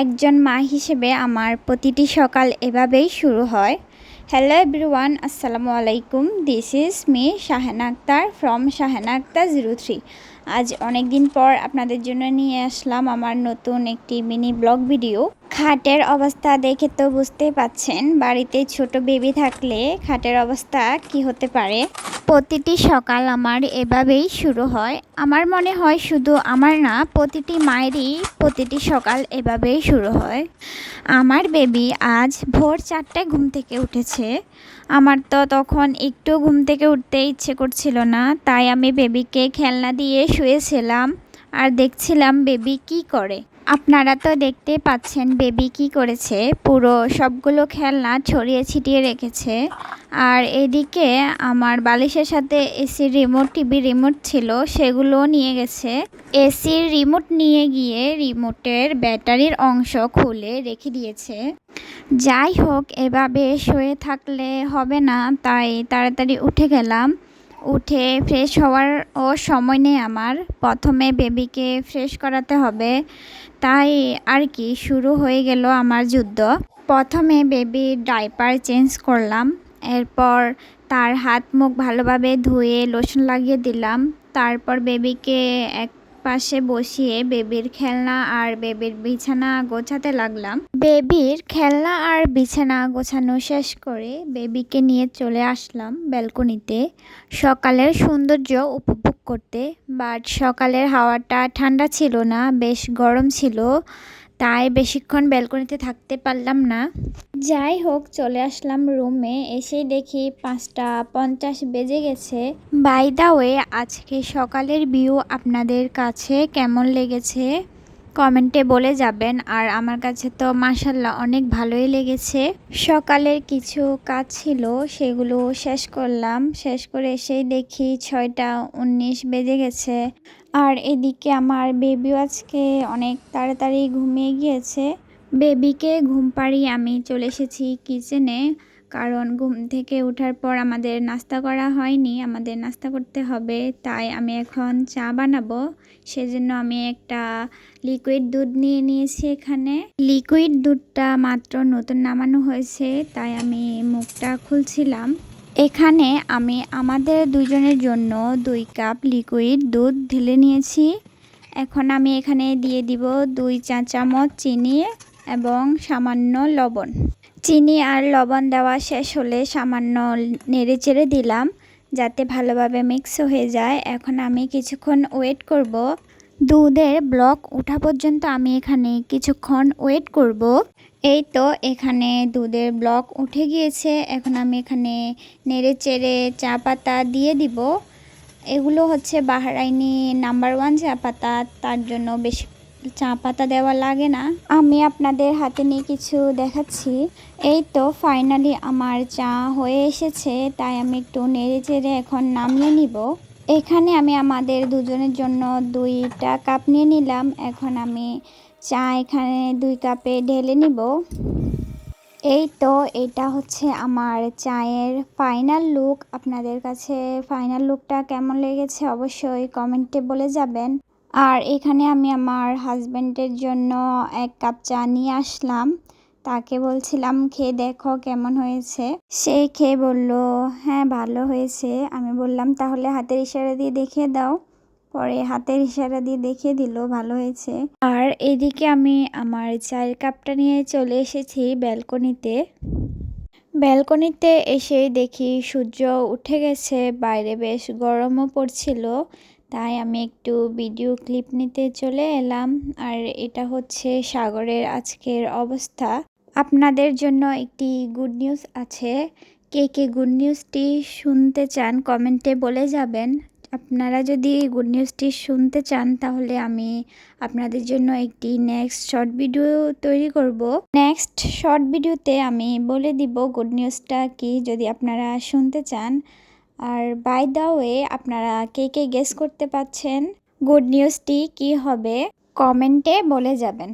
একজন মা হিসেবে আমার প্রতিটি সকাল এভাবেই শুরু হয়। হ্যালো এভরিওয়ান আসসালামু আলাইকুম। This is me Shahen Akhtar from Shahen Akhtar zero three আজ অনেক দিন পর আপনাদের জন্য নিয়ে আসলাম আমার নতুন একটি মিনি ব্লগ ভিডিও খাটের অবস্থা দেখে তো বুঝতেই পাচ্ছেন, বাড়িতে ছোট বেবি থাকলে খাটের অবস্থা কি হতে পারে? প্রতিটি সকাল আমার এভাবেই শুরু হয়। আমার মনে হয় শুধু আমার না, প্রতিটি মায়েরই প্রতিটি সকাল এভাবেই শুরু হয়। আমার বেবি আজ ভোর চারটায় ঘুম থেকে উঠেছে। আমার তো তখন একটু ঘুম থেকে উঠতে ইচ্ছে করছিল না, তাই আমি বেবিকে খেলনা দিয়ে শুয়েছিলাম আর দেখছিলাম বেবি কি করে। আপনারা তো দেখতে পাচ্ছেন বেবি কি করেছে। পুরো সবগুলো খেলনা ছড়িয়ে ছিটিয়ে রেখেছে। আর এদিকে আমার বালিশের সাথে এসির রিমোট টিভি রিমোট ছিল সেগুলো নিয়ে গেছে। এসির রিমোট নিয়ে গিয়ে রিমোটের ব্যাটারির অংশ খুলে রেখে দিয়েছে। যাই হোক, এভাবে শুয়ে থাকলে হবে না, তাই তাড়াতাড়ি উঠে গেলাম। উঠে ফ্রেশ হওয়ার ও সময় নেই আমার। প্রথমে বেবিকে ফ্রেশ করাতে হবে। তাই আর কি, শুরু হয়ে গেল আমার যুদ্ধ। প্রথমে বেবি ডাইপার চেঞ্জ করলাম। এরপর তার হাত মুখ ভালোভাবে ধুয়ে লোশন লাগিয়ে দিলাম। তারপর বেবিকে এক পাশে বসিয়ে বেবির খেলনা আর বেবির বিছানা গোছাতে লাগলাম। বেবির খেলনা আর বিছানা গোছানো শেষ করে বেবিকে নিয়ে চলে আসলাম ব্যালকনিতে। সকালের সৌন্দর্য উপভোগ করতে, বাট সকালের হাওয়াটা ঠান্ডা ছিল না, বেশ গরম ছিল। তাই বেশিক্ষণ ব্যালকনিতে থাকতে পারলাম না। যাই হোক, চলে আসলাম রুমে। এসে দেখি পাঁচটা পঞ্চাশ বেজে গেছে। বাই দা ওয়ে আজকে সকালের ভিউ আপনাদের কাছে কেমন লেগেছে? কমেন্টে বলে যাবেন। আর আমার কাছে তো মাসাল্লাহ অনেক ভালোই লেগেছে। সকালের কিছু কাজ ছিল, সেগুলো শেষ করলাম। শেষ করে এসেই দেখি ছয়টা উনিশ বেজে গেছে। আর এদিকে আমার বেবিও আজকে অনেক তাড়াতাড়ি ঘুমিয়ে গিয়েছে। বেবিকে ঘুম পাড়িয়ে আমি চলে এসেছি কিচেনে, কারণ ঘুম থেকে ওঠার পর আমাদের নাস্তা করা হয়নি, আমাদের নাস্তা করতে হবে, তাই আমি এখন চা বানাবো। সেজন্য আমি একটা লিকুইড দুধ নিয়ে নিয়েছি এখানে। লিকুইড দুধটা মাত্র নতুন নামানো হয়েছে, তাই আমি মুখটা খুলছিলাম। এখানে আমি আমাদের দুজনের জন্য দুই কাপ লিকুইড দুধ ঢেলে নিয়েছি। এখন আমি এখানে দিয়ে দিব দুই চা চামচ চিনি এবং সামান্য লবণ। চিনি আর লবণ দেওয়া শেষ হলে সামান্য নেড়ে চেড়ে দিলাম যাতে ভালোভাবে মিক্স হয়ে যায়। এখন আমি কিছুক্ষণ ওয়েট করব। দুধের ব্লক ওঠা পর্যন্ত আমি এখানে কিছুক্ষণ ওয়েট করব। এই তো এখানে দুধের ব্লক উঠে গিয়েছে। এখন আমি এখানে নেড়ে চেড়ে চা পাতা দিয়ে দিব। এগুলো হচ্ছে বাহারাইনি নাম্বার ওয়ান চা পাতা, তার জন্য বেশি চা পাতা দেওয়া লাগে না। আমি আপনাদের হাতে নিয়ে কিছু দেখাচ্ছি। এই তো ফাইনালি আমার চা হয়ে এসেছে, তাই আমি একটু নেড়ে চেড়ে এখন নামিয়ে নিব। এখানে আমি আমাদের দুজনের জন্য দুইটা কাপ নিয়ে নিলাম। এখন আমি চা এখানে দুই কাপে ঢেলে নিব। এই তো এটা হচ্ছে আমার চায়ের ফাইনাল লুক আপনাদের কাছে ফাইনাল লুকটা কেমন লেগেছে অবশ্যই কমেন্টে বলে যাবেন। আর এখানে আমি আমার হাজব্যান্ডের জন্য এক কাপ চা নিয়ে আসলাম। তাকে বলছিলাম, খেয়ে দেখো কেমন হয়েছে? সে খেয়ে বলল হ্যাঁ ভালো হয়েছে। আমি বললাম, তাহলে হাতের ইশারা দিয়ে দেখে দাও। পরে হাতের ইশারা দিয়ে দেখিয়ে দিল, ভালো হয়েছে। আর এদিকে আমি আমার চায়ের কাপটা নিয়ে চলে এসেছি ব্যালকনিতে। ব্যালকনিতে এসে দেখি সূর্য উঠে গেছে, বাইরে বেশ গরমও পড়ছিল, তাই আমি একটু ভিডিও ক্লিপ নিতে চলে এলাম। আর এটা হচ্ছে সাগরের আজকের অবস্থা। আপনাদের জন্য একটি গুড নিউজ আছে। কে কে গুড নিউজটি শুনতে চান কমেন্টে বলে যাবেন। আপনারা যদি এই গুড নিউজটি শুনতে চান, তাহলে আমি আপনাদের জন্য একটি নেক্সট শর্ট ভিডিও তৈরি করব। নেক্সট শর্ট ভিডিওতে আমি বলে দিব গুড নিউজটা কি, যদি আপনারা শুনতে চান। আর বাই দ্য ওয়ে আপনারা কে কে গেস করতে পাচ্ছেন গুড নিউজটি কি হবে? কমেন্টে বলে যাবেন।